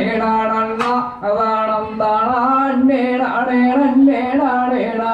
നേടാണ വാണം താണാൻ നേടാണേണേടാണേടാ